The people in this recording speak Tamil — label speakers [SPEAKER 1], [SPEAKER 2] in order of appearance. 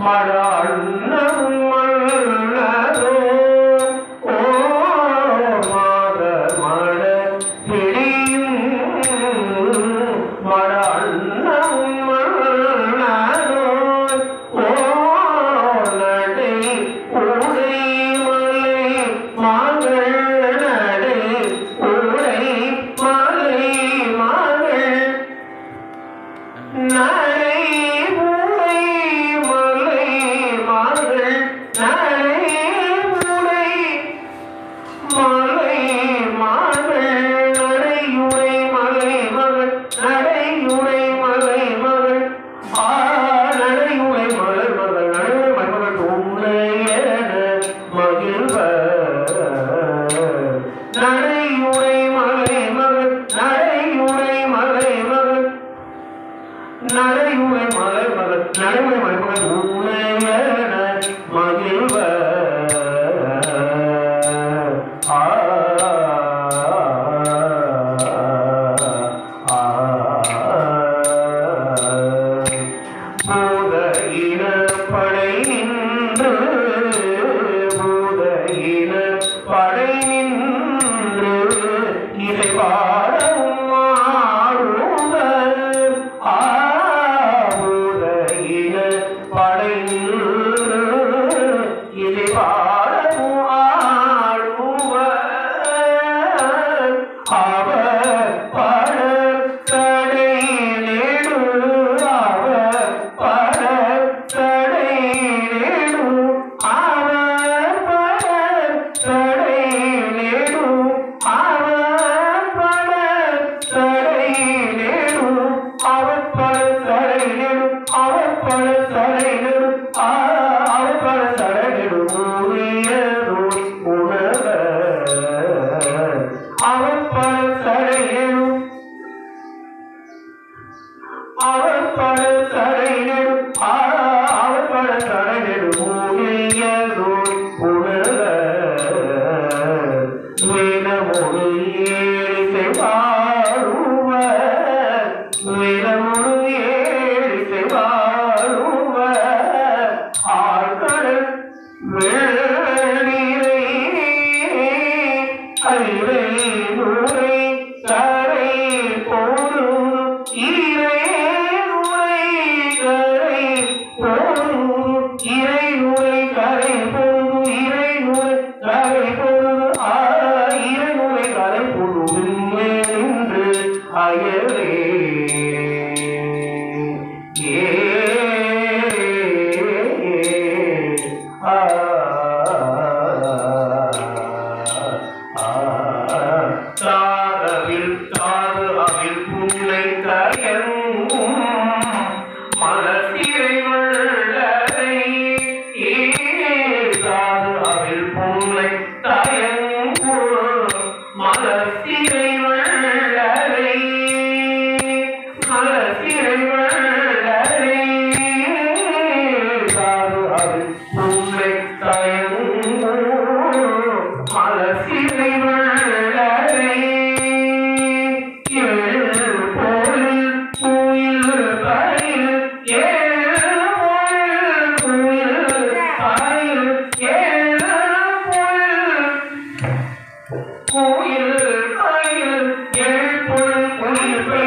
[SPEAKER 1] மலாள் மல்லதோ நடையுடை மலை மகள் ஆ நடையுடை மலர் மகள் நடையுடை மருமகள் உன்னைய மகிழ்வ நடையுடை மலை மகள் நடையுடை மலை மகள் நடையுடை மலர் மகள் நடைமுறை மருமகள் உன்னைய மகிழ்வ খবর see you. your face.